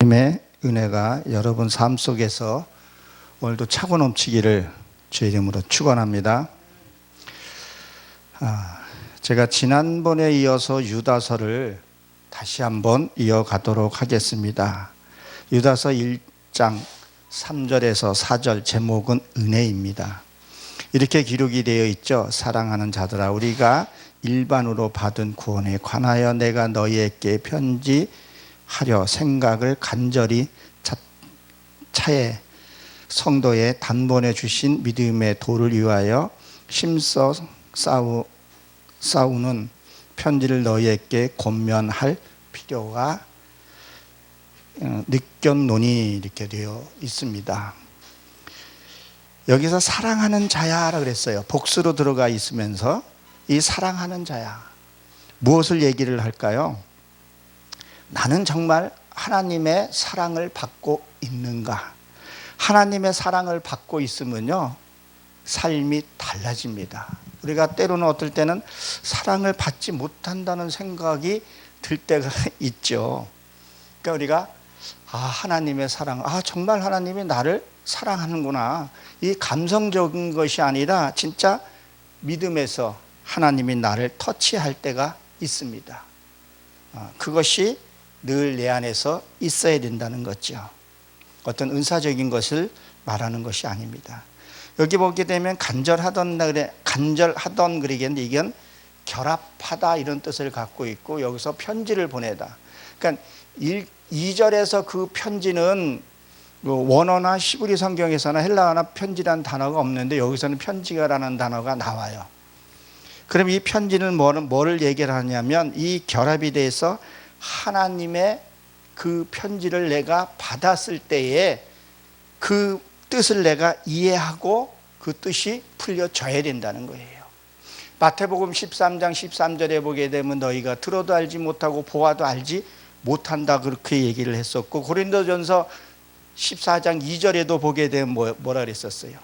하나님의 은혜가 여러분 삶 속에서 오늘도 차고 넘치기를 주의 이름으로 축원합니다. 아, 제가 지난번에 이어서 유다서를 다시 한번 이어가도록 하겠습니다. 유다서 1장 3절에서 4절 제목은 은혜입니다. 이렇게 기록이 되어 있죠. 사랑하는 자들아 우리가 일반으로 받은 구원에 관하여 내가 너희에게 편지 하려 생각을 간절히 차, 차에 성도에 단번에 주신 믿음의 도를 위하여 힘써 싸우, 싸우는 편지를 너희에게 권면할 필요가 어, 느꼈노니 이렇게 되어 있습니다. 여기서 사랑하는 자야라 그랬어요. 복수로 들어가 있으면서 이 사랑하는 자야. 무엇을 얘기를 할까요? 나는 정말 하나님의 사랑을 받고 있는가? 하나님의 사랑을 받고 있으면요. 삶이 달라집니다. 우리가 때로는 어떨 때는 사랑을 받지 못한다는 생각이 들 때가 있죠. 그러니까 우리가 아, 하나님의 사랑, 아, 정말 하나님이 나를 사랑하는구나. 이 감성적인 것이 아니라 진짜 믿음에서 하나님이 나를 터치할 때가 있습니다. 아, 그것이 늘 내 안에서 있어야 된다는 거죠. 어떤 은사적인 것을 말하는 것이 아닙니다. 여기 보게 되면 간절하던 그래 간절하던 그러겠는데 이건 결합하다 이런 뜻을 갖고 있고 여기서 편지를 보내다. 그러니까 1, 2절에서 그 편지는 뭐 원어나 시브리 성경에서나 헬라어나 편지라는 단어가 없는데 여기서는 편지가라는 단어가 나와요. 그럼 이 편지는 뭐를, 뭐를 얘기를 하냐면 이 결합이 돼서 하나님의 그 편지를 내가 받았을 때에 그 뜻을 내가 이해하고 그 뜻이 풀려져야 된다는 거예요. 마태복음 13장 13절에 보게 되면 너희가 들어도 알지 못하고 보아도 알지 못한다 그렇게 얘기를 했었고 고린도전서 14장 2절에도 보게 되면 뭐, 뭐라 그랬었어요?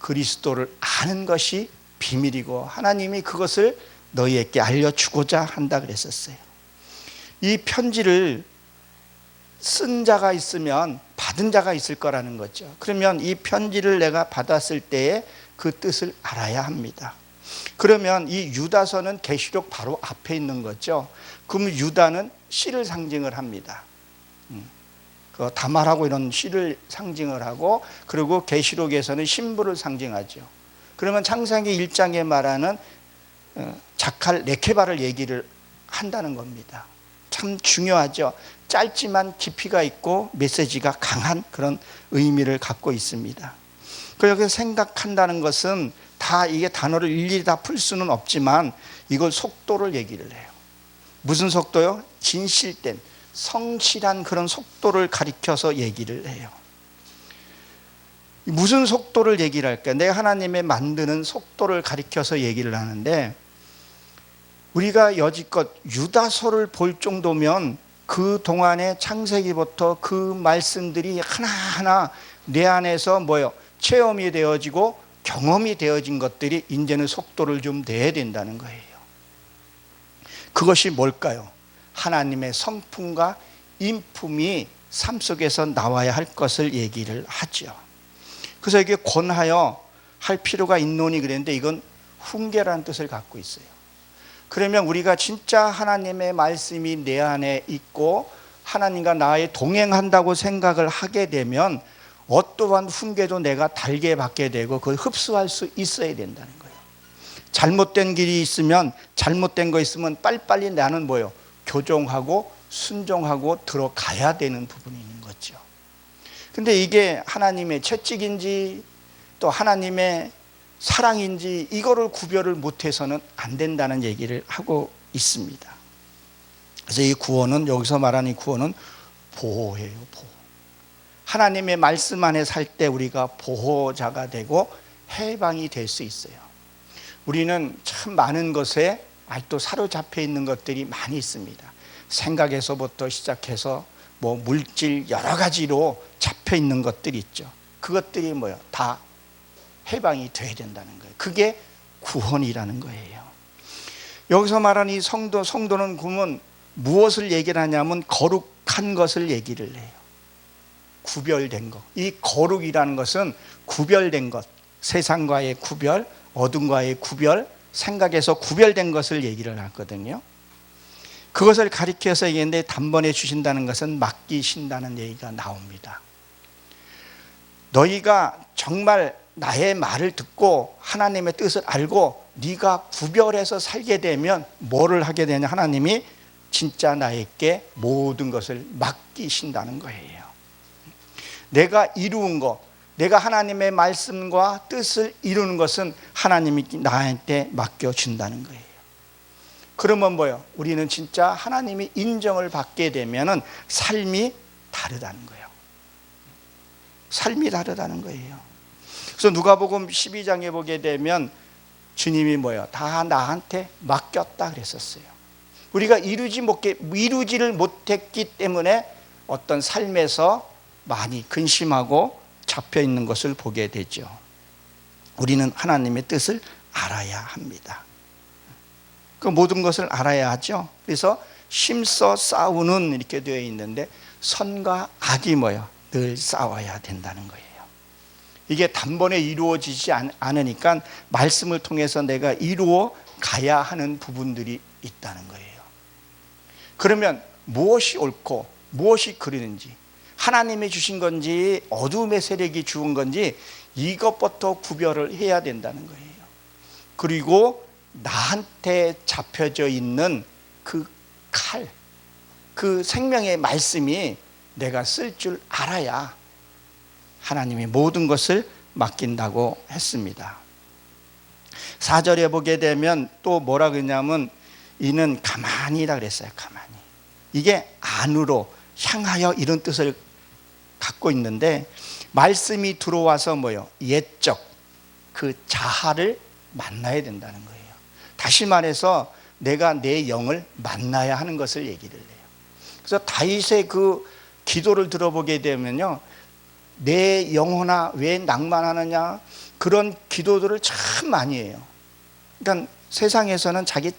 그리스도를 아는 것이 비밀이고 하나님이 그것을 너희에게 알려주고자 한다 그랬었어요. 이 편지를 쓴 자가 있으면 받은 자가 있을 거라는 거죠. 그러면 이 편지를 내가 받았을 때에 그 뜻을 알아야 합니다. 그러면 이 유다서는 계시록 바로 앞에 있는 거죠. 그럼 유다는 씨를 상징을 합니다. 음. 그 다말하고 이런 씨를 상징을 하고 그리고 계시록에서는 신부를 상징하죠. 그러면 창세기 1장에 말하는 어, 자칼 레케바를 얘기를 한다는 겁니다. 참 중요하죠. 짧지만 깊이가 있고 메시지가 강한 그런 의미를 갖고 있습니다. 그 여기서 생각한다는 것은 다 이게 단어를 일일이 다 풀 수는 없지만 이걸 속도를 얘기를 해요. 무슨 속도요? 진실된 성실한 그런 속도를 가리켜서 얘기를 해요. 무슨 속도를 얘기를 할까? 내가 하나님의 만드는 속도를 가리켜서 얘기를 하는데 우리가 여지껏 유다서를 볼 정도면 그 동안의 창세기부터 그 말씀들이 하나하나 내 안에서 뭐요? 체험이 되어지고 경험이 되어진 것들이 이제는 속도를 좀 내야 된다는 거예요. 그것이 뭘까요? 하나님의 성품과 인품이 삶 속에서 나와야 할 것을 얘기를 하죠. 그래서 이게 권하여 할 필요가 있노니 그랬는데 이건 훈계라는 뜻을 갖고 있어요. 그러면 우리가 진짜 하나님의 말씀이 내 안에 있고 하나님과 나의 동행한다고 생각을 하게 되면 어떠한 훈계도 내가 달게 받게 되고 그걸 흡수할 수 있어야 된다는 거예요. 잘못된 길이 있으면 잘못된 거 있으면 빨리빨리 나는 뭐요? 교정하고 순종하고 들어가야 되는 부분이 있는 거죠. 근데 이게 하나님의 채찍인지 또 하나님의 사랑인지 이거를 구별을 못해서는 안 된다는 얘기를 하고 있습니다. 그래서 이 구원은 여기서 말하는 이 구원은 보호예요, 보호. 하나님의 말씀 안에 살 때 우리가 보호자가 되고 해방이 될 수 있어요. 우리는 참 많은 것에 아직도 사로잡혀 있는 것들이 많이 있습니다. 생각에서부터 시작해서 뭐 물질 여러 가지로 잡혀 있는 것들이 있죠. 그것들이 뭐요? 다 해방이 돼야 된다는 거예요. 그게 구원이라는 거예요. 여기서 말하는 이 성도, 성도는 그러면 무엇을 얘기를 하냐면 거룩한 것을 얘기를 해요. 구별된 것. 이 거룩이라는 것은 구별된 것. 세상과의 구별, 어둠과의 구별, 생각에서 구별된 것을 얘기를 하거든요. 그것을 가리켜서 얘기했는데 단번에 주신다는 것은 맡기신다는 얘기가 나옵니다. 너희가 정말 나의 말을 듣고 하나님의 뜻을 알고 네가 구별해서 살게 되면 뭐를 하게 되냐 하나님이 진짜 나에게 모든 것을 맡기신다는 거예요. 내가 이루은 것, 내가 하나님의 말씀과 뜻을 이루는 것은 하나님이 나한테 맡겨준다는 거예요. 그러면 뭐요? 우리는 진짜 하나님이 인정을 받게 되면은 삶이 다르다는 거예요. 삶이 다르다는 거예요. 그래서 누가복음 12장에 보게 되면 주님이 뭐요? 다 나한테 맡겼다 그랬었어요. 우리가 이루지 못게 이루지를 못했기 때문에 어떤 삶에서 많이 근심하고 잡혀 있는 것을 보게 되죠. 우리는 하나님의 뜻을 알아야 합니다. 그 모든 것을 알아야 하죠. 그래서 심서 싸우는 이렇게 되어 있는데 선과 악이 뭐요? 늘 싸워야 된다는 거예요. 이게 단번에 이루어지지 않으니까 말씀을 통해서 내가 이루어 가야 하는 부분들이 있다는 거예요. 그러면 무엇이 옳고 무엇이 그르는지 하나님이 주신 건지 어둠의 세력이 주은 건지 이것부터 구별을 해야 된다는 거예요. 그리고 나한테 잡혀져 있는 그 칼, 그 생명의 말씀이 내가 쓸 줄 알아야 하나님이 모든 것을 맡긴다고 했습니다. 4절에 보게 되면 또 뭐라 그러냐면 이는 가만히라 그랬어요. 가만히. 이게 안으로 향하여 이런 뜻을 갖고 있는데 말씀이 들어와서 뭐요? 옛적 그 자아를 만나야 된다는 거예요. 다시 말해서 내가 내 영을 만나야 하는 것을 얘기를 해요. 그래서 다윗의 그 기도를 들어보게 되면요. 내 영혼아 왜 낭만하느냐 그런 기도들을 참 많이 해요. 그러니까 세상에서는 자기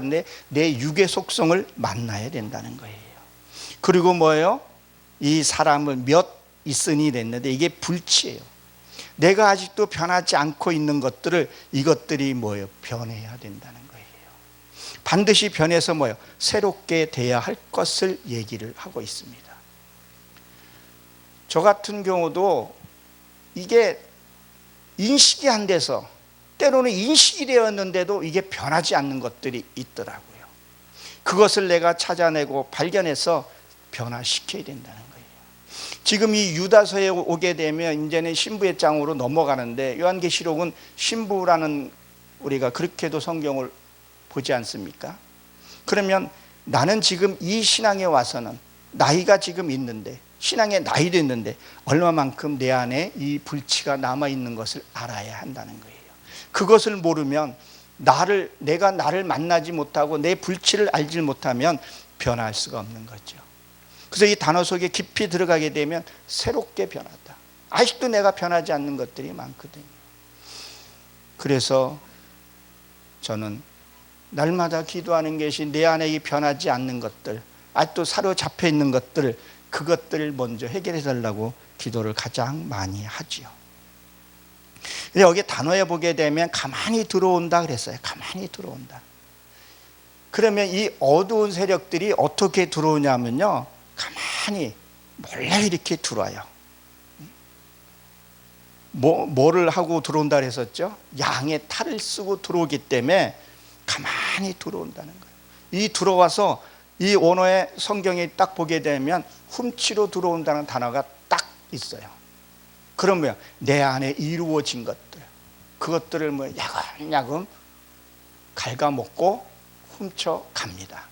근데 내 육의 속성을 만나야 된다는 거예요. 그리고 뭐예요? 이 사람을 몇 있으니 됐는데 이게 불치예요. 내가 아직도 변하지 않고 있는 것들을 이것들이 뭐예요? 변해야 된다는 거예요. 반드시 변해서 뭐예요? 새롭게 돼야 할 것을 얘기를 하고 있습니다. 저 같은 경우도 이게 인식이 안 돼서 때로는 인식이 되었는데도 이게 변하지 않는 것들이 있더라고요. 그것을 내가 찾아내고 발견해서 변화시켜야 된다는 거예요. 지금 이 유다서에 오게 되면 이제는 신부의 장으로 넘어가는데 요한계시록은 신부라는 우리가 그렇게도 성경을 보지 않습니까? 그러면 나는 지금 이 신앙에 와서는 나이가 지금 있는데 신앙의 나이도 있는데 얼마만큼 내 안에 이 불치가 남아 있는 것을 알아야 한다는 거예요. 그것을 모르면 나를 내가 나를 만나지 못하고 내 불치를 알지 못하면 변할 수가 없는 거죠. 그래서 이 단어 속에 깊이 들어가게 되면 새롭게 변하다. 아직도 내가 변하지 않는 것들이 많거든요. 그래서 저는 날마다 기도하는 것이 내 안에 이 변하지 않는 것들, 아직도 사로잡혀 있는 것들, 그것들을 먼저 해결해 달라고 기도를 가장 많이 하지요. 근데 여기 단어에 보게 되면 가만히 들어온다 그랬어요. 가만히 들어온다. 그러면 이 어두운 세력들이 어떻게 들어오냐면요. 가만히 몰래 이렇게 들어와요. 뭐, 뭐를 하고 들어온다 그랬었죠? 양의 탈을 쓰고 들어오기 때문에 가만히 들어온다는 거예요. 이 들어와서 이 원어의 성경에 딱 보게 되면 훔치러 들어온다는 단어가 딱 있어요. 그러면 내 안에 이루어진 것들, 그것들을 뭐 야금야금 갉아먹고 훔쳐 갑니다.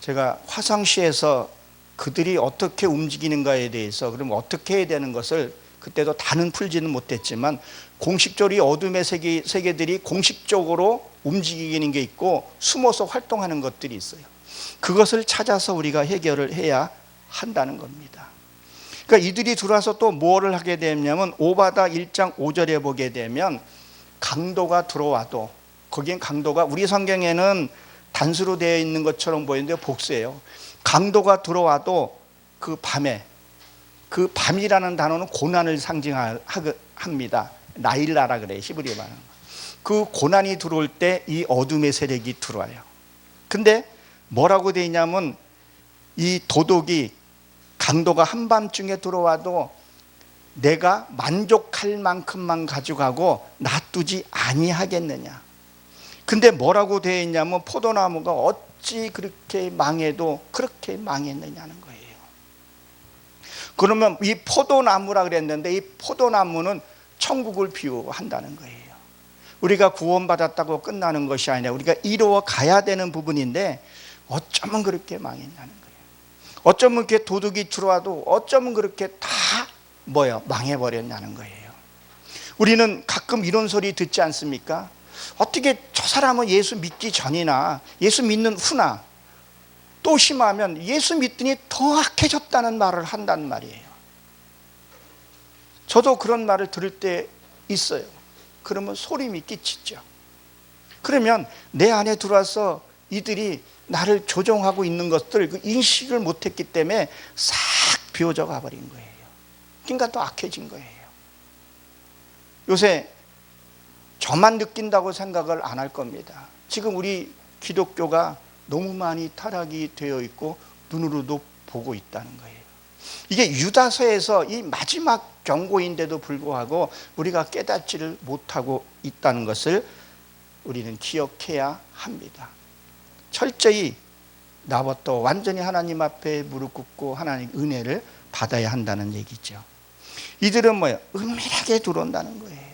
제가 화상시에서 그들이 어떻게 움직이는가에 대해서 그럼 어떻게 해야 되는 것을 그때도 다는 풀지는 못했지만 공식적으로 어둠의 세계, 세계들이 공식적으로 움직이는 게 있고 숨어서 활동하는 것들이 있어요. 그것을 찾아서 우리가 해결을 해야 한다는 겁니다. 그러니까 이들이 들어와서 또 뭐를 하게 되냐면 오바다 1장 5절에 보게 되면 강도가 들어와도 거기엔 강도가 우리 성경에는 단수로 되어 있는 것처럼 보이는데 복수예요. 강도가 들어와도 그 밤에 그 밤이라는 단어는 고난을 상징합니다. 나일라라 그래 히브리어 말하는 거. 그 고난이 들어올 때 이 어둠의 세력이 들어와요. 근데 뭐라고 돼 있냐면 이 도덕이 강도가 한밤중에 들어와도 내가 만족할 만큼만 가져가고 놔두지 아니하겠느냐. 근데 뭐라고 되어 있냐면 포도나무가 어찌 그렇게 망해도 그렇게 망했느냐는 거예요. 그러면 이 포도나무라 그랬는데 이 포도나무는 천국을 비유한다는 거예요. 우리가 구원받았다고 끝나는 것이 아니라 우리가 이루어 가야 되는 부분인데 어쩌면 그렇게 망했냐는 거예요. 어쩌면 그렇게 도둑이 들어와도 어쩌면 그렇게 다 뭐요 망해버렸냐는 거예요. 우리는 가끔 이런 소리 듣지 않습니까? 어떻게 저 사람은 예수 믿기 전이나 예수 믿는 후나 또 심하면 예수 믿더니 더 악해졌다는 말을 한단 말이에요. 저도 그런 말을 들을 때 있어요. 그러면 소림이 끼치죠. 그러면 내 안에 들어와서 이들이 나를 조종하고 있는 것들 그 인식을 못했기 때문에 싹 비워져 가버린 거예요. 그러니까 더 악해진 거예요. 요새 저만 느낀다고 생각을 안 할 겁니다. 지금 우리 기독교가 너무 많이 타락이 되어 있고 눈으로도 보고 있다는 거예요. 이게 유다서에서 이 마지막 경고인데도 불구하고 우리가 깨닫지를 못하고 있다는 것을 우리는 기억해야 합니다. 철저히 나부터 완전히 하나님 앞에 무릎 꿇고 하나님 은혜를 받아야 한다는 얘기죠. 이들은 뭐예요? 은밀하게 들어온다는 거예요.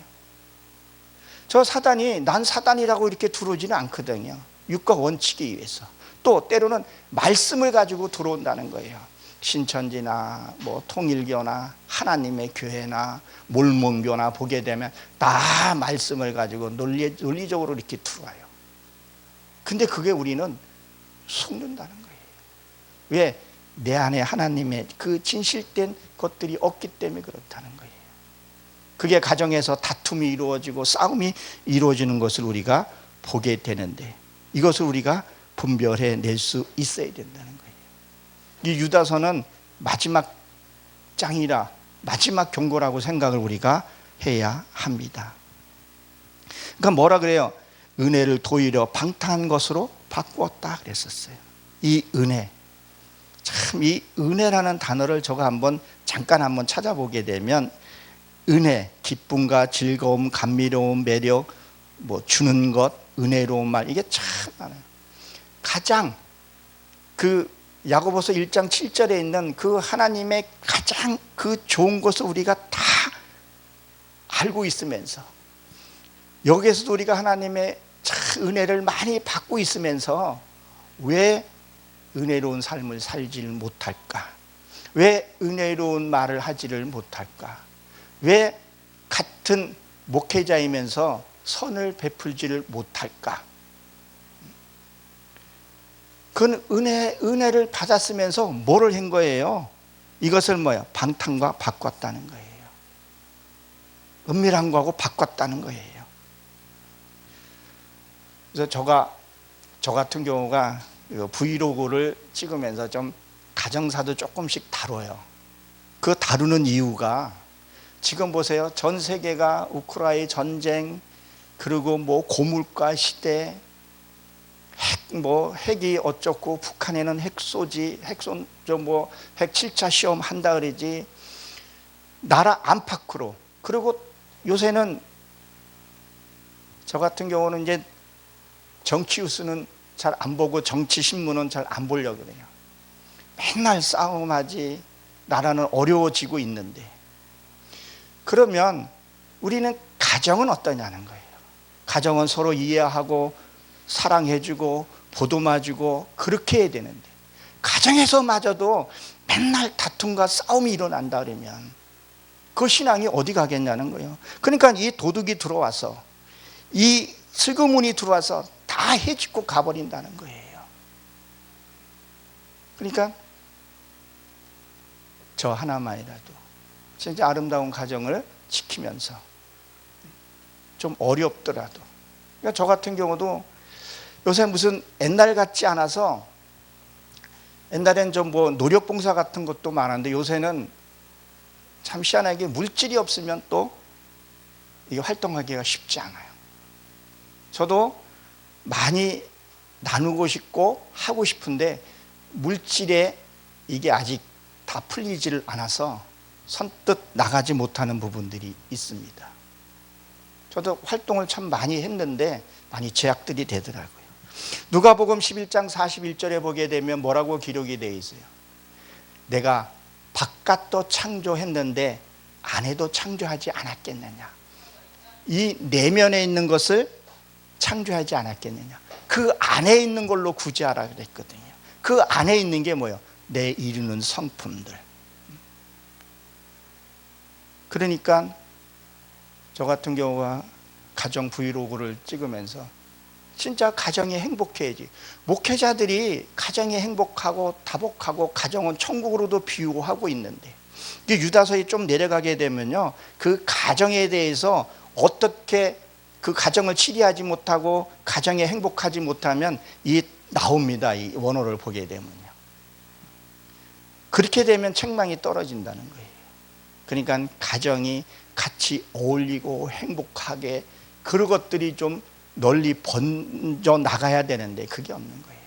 저 사단이 난 사단이라고 이렇게 들어오지는 않거든요. 육과 원칙에 의해서. 또 때로는 말씀을 가지고 들어온다는 거예요. 신천지나 뭐 통일교나 하나님의 교회나 몰몬교나 보게 되면 다 말씀을 가지고 논리, 논리적으로 이렇게 들어와요. 근데 그게 우리는 속는다는 거예요. 왜? 내 안에 하나님의 그 진실된 것들이 없기 때문에 그렇다는 거예요. 그게 가정에서 다툼이 이루어지고 싸움이 이루어지는 것을 우리가 보게 되는데 이것을 우리가 분별해 낼 수 있어야 된다는 거예요. 이 유다서는 마지막 장이라 마지막 경고라고 생각을 우리가 해야 합니다. 그러니까 뭐라 그래요? 은혜를 도리려 방탕한 것으로 바꾸었다 그랬었어요. 이 은혜. 참 이 은혜라는 단어를 제가 한번 잠깐 한번 찾아보게 되면 은혜, 기쁨과 즐거움, 감미로움, 매력, 뭐 주는 것, 은혜로운 말 이게 참 많아요. 가장 그 야고보서 1장 7절에 있는 그 하나님의 가장 그 좋은 것을 우리가 다 알고 있으면서 여기에서도 우리가 하나님의 은혜를 많이 받고 있으면서 왜 은혜로운 삶을 살지를 못할까? 왜 은혜로운 말을 하지를 못할까? 왜 같은 목회자이면서 선을 베풀지를 못할까? 그건 은혜, 은혜를 받았으면서 뭐를 한 거예요? 이것을 뭐야? 방탕과 바꿨다는 거예요. 은밀한 거하고 바꿨다는 거예요. 그래서 저가, 저 같은 경우가 브이로그를 찍으면서 좀 가정사도 조금씩 다뤄요. 그 다루는 이유가 지금 보세요. 전 세계가 우크라이나 전쟁, 그리고 뭐 고물가 시대, 핵, 뭐 핵이 어쩌고 북한에는 핵 쏘지, 핵 쏜, 뭐핵 7차 시험 한다 그러지. 나라 안팎으로. 그리고 요새는 저 같은 경우는 이제 정치 뉴스는 잘 안 보고 정치 신문은 잘 안 보려고 그래요. 맨날 싸움하지. 나라는 어려워지고 있는데. 그러면 우리는 가정은 어떠냐는 거예요. 가정은 서로 이해하고 사랑해주고 보듬어주고 그렇게 해야 되는데 가정에서마저도 맨날 다툼과 싸움이 일어난다 그러면 그 신앙이 어디 가겠냐는 거예요. 그러니까 이 도둑이 들어와서 이 슬그문이 들어와서 다 해집고 가버린다는 거예요. 그러니까 저 하나만이라도 진짜 아름다운 가정을 지키면서 좀 어렵더라도 그러니까 저 같은 경우도 요새 무슨 옛날 같지 않아서 옛날엔 좀 뭐 노력봉사 같은 것도 많은데 요새는 참 희한하게 물질이 없으면 또 이게 활동하기가 쉽지 않아요. 저도 많이 나누고 싶고 하고 싶은데 물질에 이게 아직 다 풀리지를 않아서 선뜻 나가지 못하는 부분들이 있습니다. 저도 활동을 참 많이 했는데 많이 제약들이 되더라고요. 누가복음 11장 41절에 보게 되면 뭐라고 기록이 되어 있어요? 내가 바깥도 창조했는데 안에도 창조하지 않았겠느냐? 이 내면에 있는 것을 창조하지 않았겠느냐? 그 안에 있는 걸로 구제하라 그랬거든요. 그 안에 있는 게 뭐예요? 내 이루는 성품들. 그러니까 저 같은 경우가 가정 브이로그를 찍으면서 진짜 가정이 행복해야지. 목회자들이 가정이 행복하고 다복하고 가정은 천국으로도 비유하고 있는데 유다서에 좀 내려가게 되면요. 그 가정에 대해서 어떻게 그 가정을 치리하지 못하고 가정에 행복하지 못하면 이 나옵니다. 이 원어를 보게 되면요. 그렇게 되면 책망이 떨어진다는 거예요. 그러니까 가정이 같이 어울리고 행복하게 그런 것들이 좀 널리 번져 나가야 되는데 그게 없는 거예요.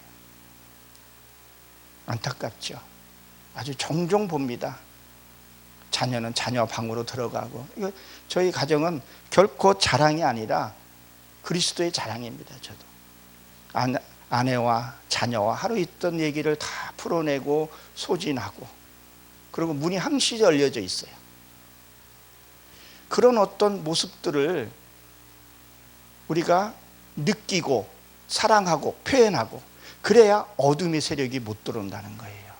안타깝죠. 아주 종종 봅니다. 자녀는 자녀 방으로 들어가고 이거 저희 가정은 결코 자랑이 아니라 그리스도의 자랑입니다. 저도 아내, 아내와 자녀와 하루 있던 얘기를 다 풀어내고 소진하고 그리고 문이 항시 열려져 있어요. 그런 어떤 모습들을 우리가 느끼고 사랑하고 표현하고 그래야 어둠의 세력이 못 들어온다는 거예요.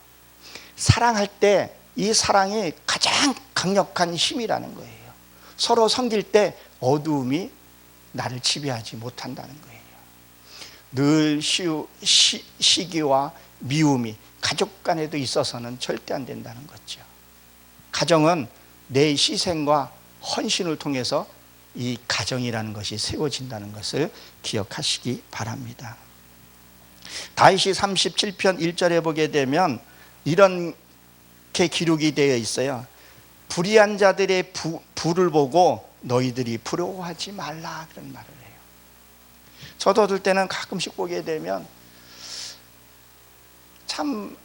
사랑할 때 이 사랑이 가장 강력한 힘이라는 거예요. 서로 섬길 때 어두움이 나를 지배하지 못한다는 거예요. 늘 시, 시, 시기와 미움이 가족 간에도 있어서는 절대 안 된다는 거죠. 가정은 내 희생과 헌신을 통해서 이 가정이라는 것이 세워진다는 것을 기억하시기 바랍니다. 다윗이 37편 1절에 보게 되면 이렇게 기록이 되어 있어요. 불의한 자들의 부, 부를 보고 너희들이 부러워하지 말라 그런 말을 해요. 저도 어떨 때는 가끔씩 보게 되면 참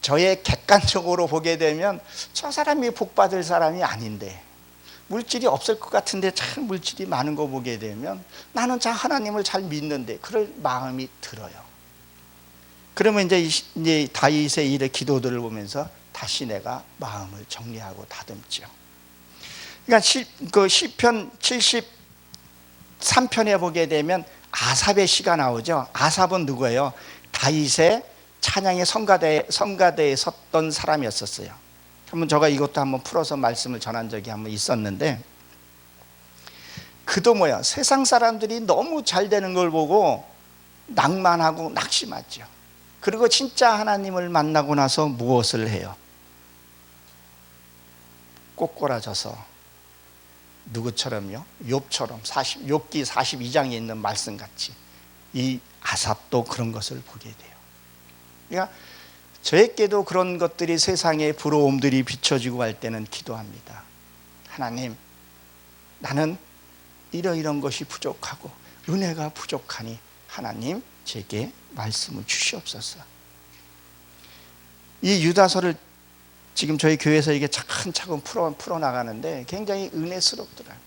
저의 객관적으로 보게 되면 저 사람이 복 받을 사람이 아닌데 물질이 없을 것 같은데 참 물질이 많은 거 보게 되면 나는 참 하나님을 잘 믿는데 그럴 마음이 들어요. 그러면 이제 이제 다윗의 일의 기도들을 보면서 다시 내가 마음을 정리하고 다듬죠. 그러니까 시, 그 시편 73편에 보게 되면 아삽의 시가 나오죠. 아삽은 누구예요? 다윗의 찬양의 성가대 성가대에 섰던 사람이었었어요. 한번 제가 이것도 한번 풀어서 말씀을 전한 적이 한번 있었는데 그도 뭐야 세상 사람들이 너무 잘 되는 걸 보고 낭만하고 낙심하죠. 그리고 진짜 하나님을 만나고 나서 무엇을 해요? 꼬꼬라져서 누구처럼요? 욥처럼 40, 욥기 42장에 있는 말씀 같이 이 아삽도 그런 것을 보게 돼요. 그러니까 저에게도 그런 것들이 세상의 부러움들이 비춰지고 할 때는 기도합니다. 하나님, 나는 이러이런 것이 부족하고 은혜가 부족하니 하나님 제게 말씀을 주시옵소서. 이 유다서를 지금 저희 교회에서 이게 차근차근 풀어, 풀어 나가는데 굉장히 은혜스럽더라고요.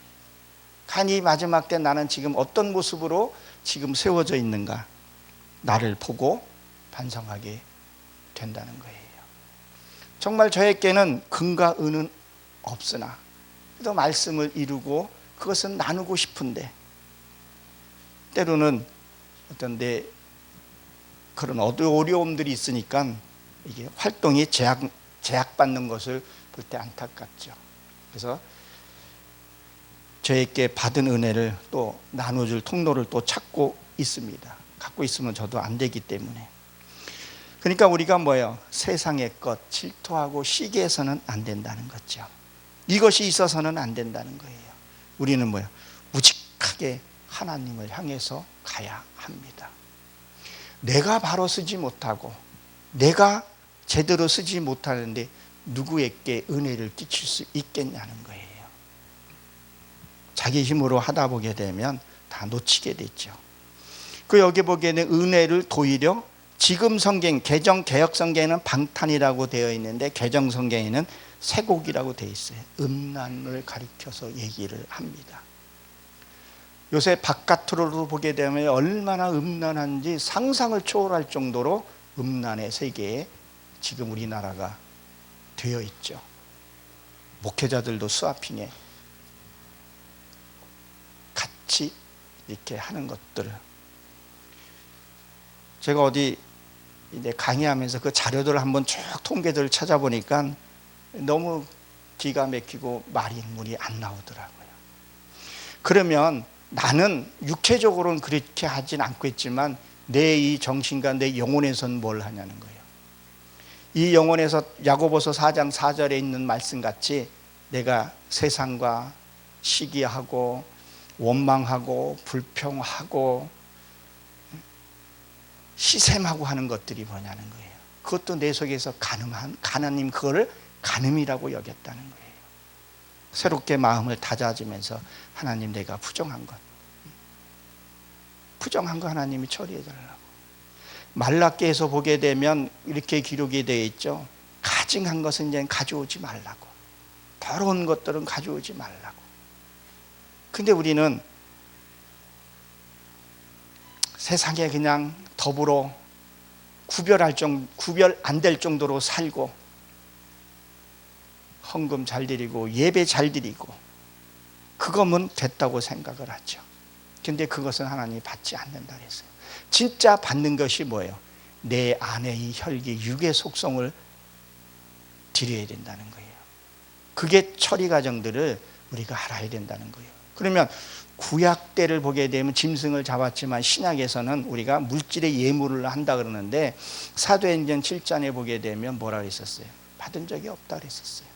간이 마지막 때 나는 지금 어떤 모습으로 지금 세워져 있는가 나를 보고 반성하게 된다는 거예요. 정말 저에게는 금과 은은 없으나 그래도 말씀을 이루고 그것은 나누고 싶은데 때로는 어떤 내 그런 어려움들이 있으니까 이게 활동이 제약 제약받는 것을 볼 때 안타깝죠. 그래서 저에게 받은 은혜를 또 나눠줄 통로를 또 찾고 있습니다. 갖고 있으면 저도 안 되기 때문에. 그러니까 우리가 뭐예요? 세상의 것 질투하고 시기해서는 안 된다는 거죠. 이것이 있어서는 안 된다는 거예요. 우리는 뭐예요? 우직하게 하나님을 향해서 가야 합니다. 내가 바로 쓰지 못하고 내가 제대로 쓰지 못하는데 누구에게 은혜를 끼칠 수 있겠냐는 거예요. 자기 힘으로 하다 보게 되면 다 놓치게 되죠. 그 여기 보기에는 은혜를 도리려 지금 성경 개정 개혁 성경에는 방탄이라고 되어 있는데 개정 성경에는 쇠곡이라고 되어 있어요. 음란을 가리켜서 얘기를 합니다. 요새 바깥으로 보게 되면 얼마나 음란한지 상상을 초월할 정도로 음란의 세계에 지금 우리나라가 되어 있죠. 목회자들도 수아핑에 같이 이렇게 하는 것들을 제가 어디 이제 강의하면서 그 자료들을 한번 쭉 통계들을 찾아보니까 너무 기가 막히고 말이 물이 안 나오더라고요. 그러면 나는 육체적으로는 그렇게 하진 않고 있지만 내 이 정신과 내 영혼에선 뭘 하냐는 거예요. 이 영혼에서 야고보서 4장 4절에 있는 말씀 같이 내가 세상과 시기하고 원망하고 불평하고 시샘하고 하는 것들이 뭐냐는 거예요. 그것도 내 속에서 가늠한 하나님 그거를 가늠이라고 여겼다는 거예요. 새롭게 마음을 다잡으면서 하나님 내가 부정한 것 부정한 거 하나님이 처리해 달라고. 말라기에서 보게 되면 이렇게 기록이 되어 있죠. 가증한 것은 이제 가져오지 말라고. 더러운 것들은 가져오지 말라고. 근데 우리는 세상에 그냥 더불어 구별할 정 구별 안 될 정도로 살고 헌금 잘 드리고 예배 잘 드리고 그거면 됐다고 생각을 하죠. 근데 그것은 하나님이 받지 않는다 그랬어요. 진짜 받는 것이 뭐예요? 내 안에 이 혈기 육의 속성을 드려야 된다는 거예요. 그게 처리 과정들을 우리가 알아야 된다는 거예요. 그러면 구약 때를 보게 되면 짐승을 잡았지만 신약에서는 우리가 물질의 예물을 한다 그러는데 사도행전 7장에 보게 되면 뭐라 그랬었어요? 받은 적이 없다 그랬었어요.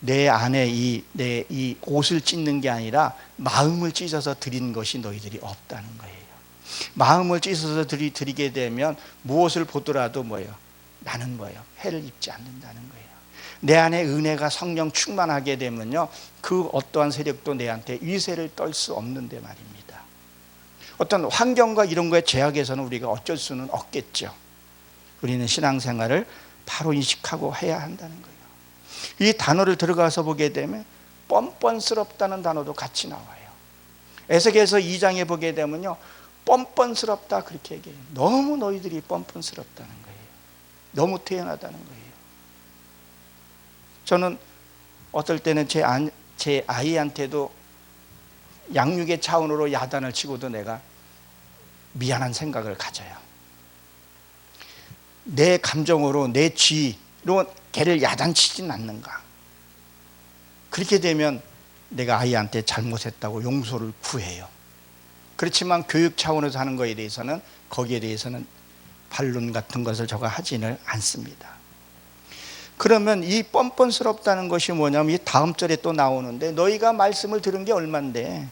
내 안에 이 내 이 옷을 찢는 게 아니라 마음을 찢어서 드린 것이 너희들이 없다는 거예요. 마음을 찢어서 드리, 드리게 되면 무엇을 보더라도 뭐예요? 나는 뭐예요? 해를 입지 않는다는 거예요. 내 안에 은혜가 성령 충만하게 되면요. 그 어떠한 세력도 내한테 위세를 떨 수 없는데 말입니다. 어떤 환경과 이런 거에 제약에서는 우리가 어쩔 수는 없겠죠. 우리는 신앙생활을 바로 인식하고 해야 한다는 거예요. 이 단어를 들어가서 보게 되면 뻔뻔스럽다는 단어도 같이 나와요. 에스겔서 2장에 보게 되면요. 뻔뻔스럽다 그렇게 얘기해요. 너무 너희들이 뻔뻔스럽다는 거예요. 너무 태연하다는 거예요. 저는 어떨 때는 제, 아, 제 아이한테도 양육의 차원으로 야단을 치고도 내가 미안한 생각을 가져요. 내 감정으로 내 쥐로 걔를 야단치진 않는가. 그렇게 되면 내가 아이한테 잘못했다고 용서를 구해요. 그렇지만 교육 차원에서 하는 것에 대해서는 거기에 대해서는 반론 같은 것을 저가 하지는 않습니다. 그러면 이 뻔뻔스럽다는 것이 뭐냐면 이 다음 절에 또 나오는데 너희가 말씀을 들은 게 얼만데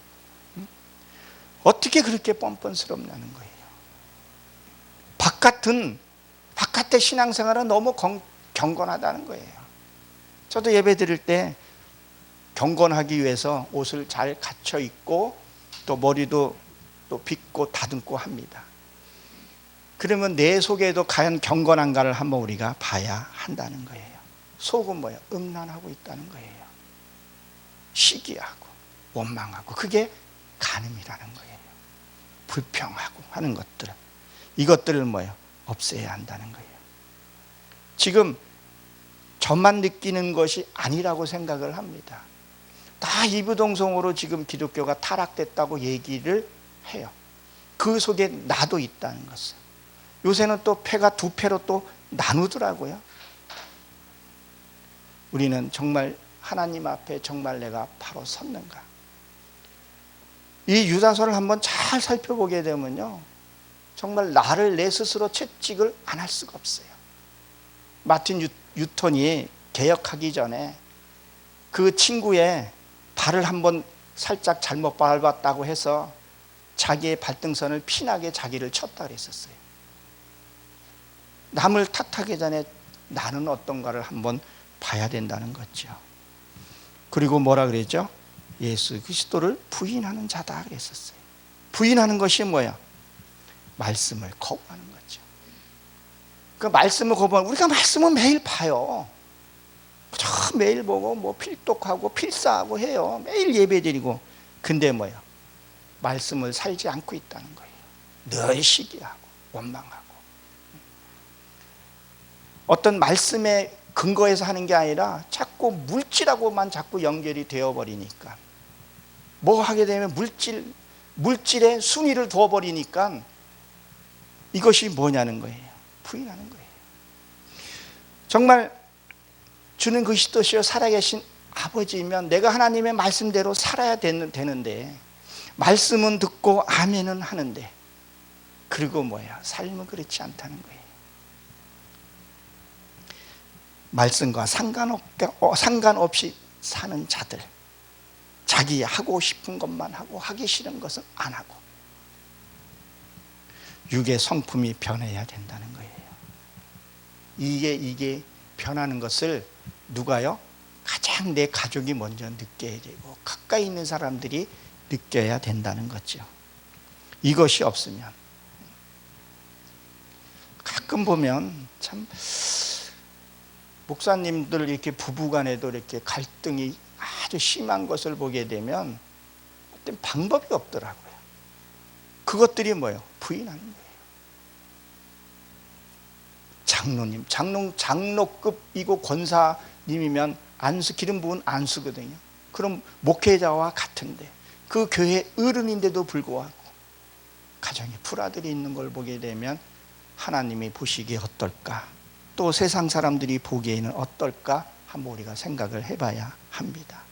어떻게 그렇게 뻔뻔스럽냐는 거예요. 바깥은 바깥의 신앙생활은 너무 경건하다는 거예요. 저도 예배 드릴 때 경건하기 위해서 옷을 잘 갖춰 입고 또 머리도 또 빗고 다듬고 합니다. 그러면 내 속에도 과연 경건한가를 한번 우리가 봐야 한다는 거예요. 속은 뭐예요? 음란하고 있다는 거예요. 시기하고 원망하고 그게 간음이라는 거예요. 불평하고 하는 것들 이것들을 뭐예요? 없애야 한다는 거예요. 지금 저만 느끼는 것이 아니라고 생각을 합니다. 다 이부동성으로 지금 기독교가 타락됐다고 얘기를 해요. 그 속에 나도 있다는 것을. 요새는 또 패가 두 패로 또 나누더라고요. 우리는 정말 하나님 앞에 정말 내가 바로 섰는가? 이 유다서를 한번 잘 살펴보게 되면요. 정말 나를 내 스스로 채찍을 안 할 수가 없어요. 마틴 유, 유턴이 개혁하기 전에 그 친구의 발을 한번 살짝 잘못 밟았다고 해서 자기의 발등선을 피나게 자기를 쳤다 그랬었어요. 남을 탓하기 전에 나는 어떤가를 한번 봐야 된다는 거죠. 그리고 뭐라 그랬죠? 예수 그리스도를 부인하는 자다 그랬었어요. 부인하는 것이 뭐야? 말씀을 거부하는 거죠. 그 말씀을 거부하는 우리가 말씀을 매일 봐요. 저 매일 보고 뭐 필독하고 필사하고 해요. 매일 예배드리고 근데 뭐야? 말씀을 살지 않고 있다는 거예요. 늘 시기하고 원망하고 어떤 말씀의 근거에서 하는 게 아니라 자꾸 물질하고만 자꾸 연결이 되어 버리니까 뭐 하게 되면 물질 물질에 순위를 두어 버리니까 이것이 뭐냐는 거예요. 부인하는 거예요. 정말 주는 그리스도시요 살아계신 아버지이면 내가 하나님의 말씀대로 살아야 되는, 되는데 말씀은 듣고 아멘은 하는데 그리고 뭐야 삶은 그렇지 않다는 거예요. 말씀과 상관없, 어, 상관없이 사는 자들 자기 하고 싶은 것만 하고 하기 싫은 것은 안 하고 육의 성품이 변해야 된다는 거예요. 이게 이게 변하는 것을 누가요? 가장 내 가족이 먼저 느껴야 되고 가까이 있는 사람들이 느껴야 된다는 거죠. 이것이 없으면 가끔 보면 참 목사님들 이렇게 부부간에도 이렇게 갈등이 아주 심한 것을 보게 되면 어떤 방법이 없더라고요. 그것들이 뭐예요? 부인하는 거예요. 장로님, 장로 장로급이고 권사님이면 안수 기름 부은 안수거든요. 그럼 목회자와 같은데 그 교회 어른인데도 불구하고 가정에 불아들이 있는 걸 보게 되면 하나님이 보시기에 어떨까? 또 세상 사람들이 보기에는 어떨까? 한번 우리가 생각을 해봐야 합니다.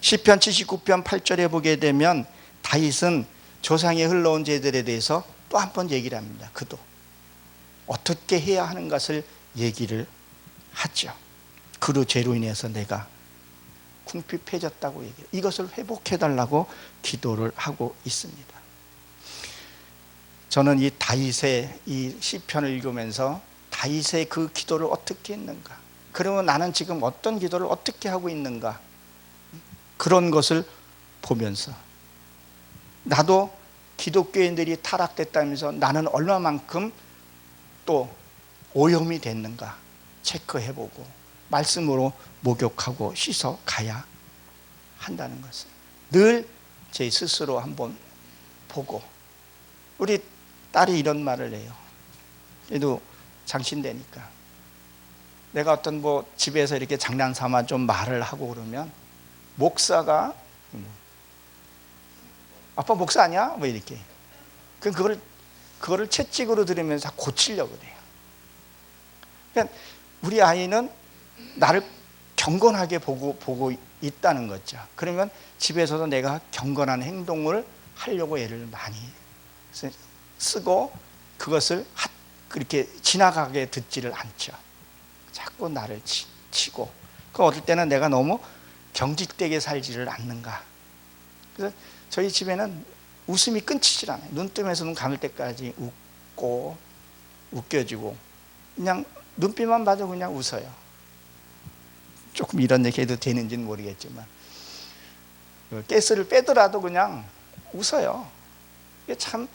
시편 79편 8절에 보게 되면 다윗은 조상에 흘러온 죄들에 대해서 또 한 번 얘기를 합니다. 그도 어떻게 해야 하는 것을 얘기를 하죠. 그로 죄로 인해서 내가 궁핍해졌다고 얘기해요. 이것을 회복해 달라고 기도를 하고 있습니다. 저는 이 다윗의 이 시편을 읽으면서 다윗의 그 기도를 어떻게 했는가? 그러면 나는 지금 어떤 기도를 어떻게 하고 있는가? 그런 것을 보면서 나도 기독교인들이 타락됐다면서 나는 얼마만큼 또 오염이 됐는가 체크해보고 말씀으로 목욕하고 씻어 가야 한다는 것을 늘 제 스스로 한번 보고 우리 딸이 이런 말을 해요. 얘도 장신되니까 내가 어떤 뭐 집에서 이렇게 장난 삼아 좀 말을 하고 그러면 목사가 아빠 목사 아니야? 뭐 이렇게. 그럼 그걸 그거를 채찍으로 들으면서 다 고치려고 그래요. 그러니까 우리 아이는 나를 경건하게 보고 보고 있다는 거죠. 그러면 집에서도 내가 경건한 행동을 하려고 애를 많이 쓰고 그것을 그렇게 지나가게 듣지를 않죠. 자꾸 나를 치고 그 어떨 때는 내가 너무 경직되게 살지를 않는가. 그래서 저희 집에는 웃음이 끊치질 않아요. 눈 뜨면서 눈 감을 때까지 웃고 웃겨지고 그냥 눈빛만 봐도 그냥 웃어요. 조금 이런 얘기 해도 되는지는 모르겠지만 그 가스를 빼더라도 그냥 웃어요. 이게 참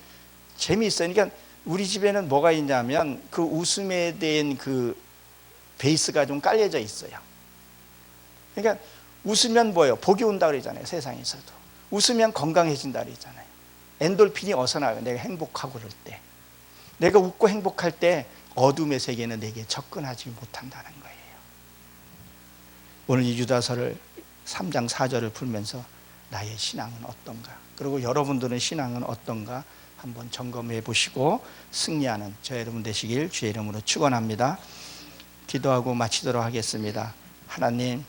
재미있어요. 그러니까 우리 집에는 뭐가 있냐면 그 웃음에 대한 그 베이스가 좀 깔려져 있어요. 그러니까 웃으면 뭐예요? 복이 온다 그러잖아요. 세상에서도. 웃으면 건강해진다 그러잖아요. 엔돌핀이 어서 나요. 내가 행복하고 그럴 때. 내가 웃고 행복할 때 어둠의 세계는 내게 접근하지 못한다는 거예요. 오늘 이 유다서를 3장 4절을 풀면서 나의 신앙은 어떤가? 그리고 여러분들의 신앙은 어떤가? 한번 점검해 보시고 승리하는 저 여러분 되시길 주의 이름으로 축원합니다. 기도하고 마치도록 하겠습니다. 하나님